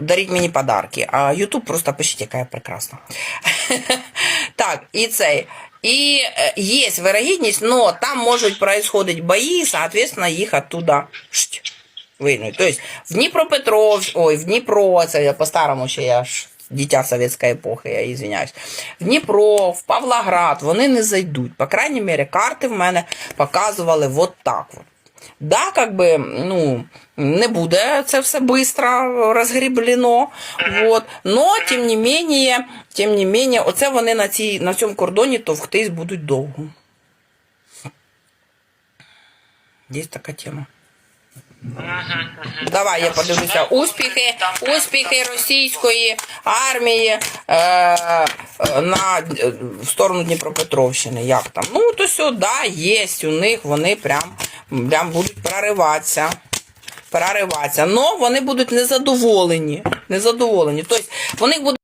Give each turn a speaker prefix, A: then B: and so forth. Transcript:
A: даріть мені подарки. А Ютуб просто пишіть, яка я прекрасна. Так, і цей. І е, є вирогідність, но там можуть происходить бої, соответственно, їх оттуда шть, виймуть. Тобто в Дніпропетров, ой, в Дніпро, це я по-старому ще я ж дитя совєтської епохи, я извиняюсь. В Дніпро, в Павлоград вони не зайдуть. По крайній мірі, карти в мене показували вот так от. Да, как би, ну, не буде це все быстро розгріблено. Вот. Но, тим не менее, тим не менее, оце вони на, цій, на цьому кордоні товктись будуть довго. Є така тема. Давай я подивлюся. Успіхи, успіхи російської армії е, е, на, е, в сторону Дніпропетровщини. Як там? Ну, то сюди є у них, вони прям, прям будуть прориватися. Прориватися. Но вони будуть незадоволені. Незадоволені. Тобто, вони будуть